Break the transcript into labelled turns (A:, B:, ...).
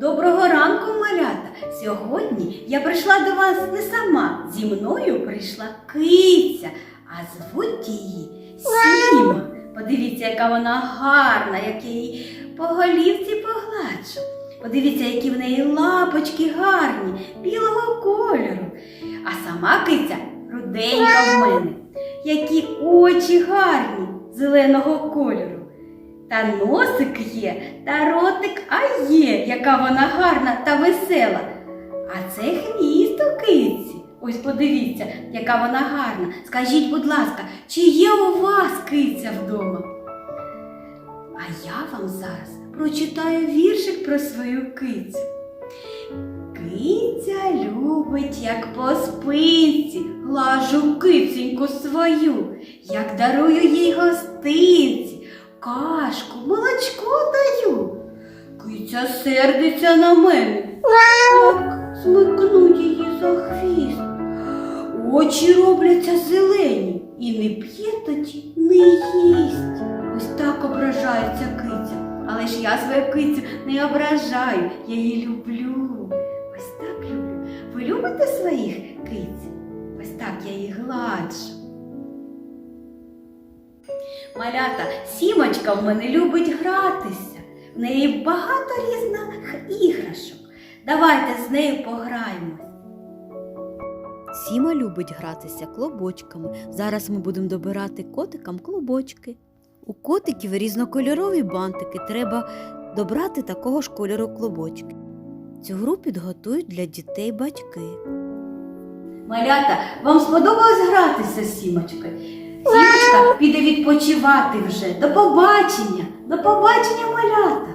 A: Доброго ранку, малята! Сьогодні я прийшла до вас не сама. Зі мною прийшла киця, а звуть її Сіма. Подивіться, яка вона гарна, як я її по голівці погладжу. Подивіться, які в неї лапочки гарні, білого кольору. А сама киця руденька в мене. Які очі гарні, зеленого кольору. Та носик є, та ротик а є, яка вона гарна та весела. А це хвіст у киці. Ось подивіться, яка вона гарна. Скажіть, будь ласка, чи є у вас киця вдома? А я вам зараз прочитаю віршик про свою кицю. Киця любить, як по спинці, глажу киценьку свою, як дарую їй гостинці, кашку, молочко даю. Киця сердиться на мене, як смикну її за хвіст. Очі робляться зелені, і не п'є тоді, не їсть. Ось так ображається киця. Але ж я свою кицю не ображаю, я її люблю. Ось так люблю. Ви любите своїх киць? Ось так я їх гладжу. Малята, сімочка в мене любить гратися. В неї багато різних іграшок. Давайте з нею пограємо.
B: Сіма любить гратися клубочками. Зараз ми будемо добирати котикам клубочки. У котиків різнокольорові бантики. Треба добрати такого ж кольору клубочки. Цю гру підготують для дітей батьки.
A: Малята, вам сподобалось гратися з сімочкою? Сімочка піде відпочивати вже. До побачення! До побачення, малята!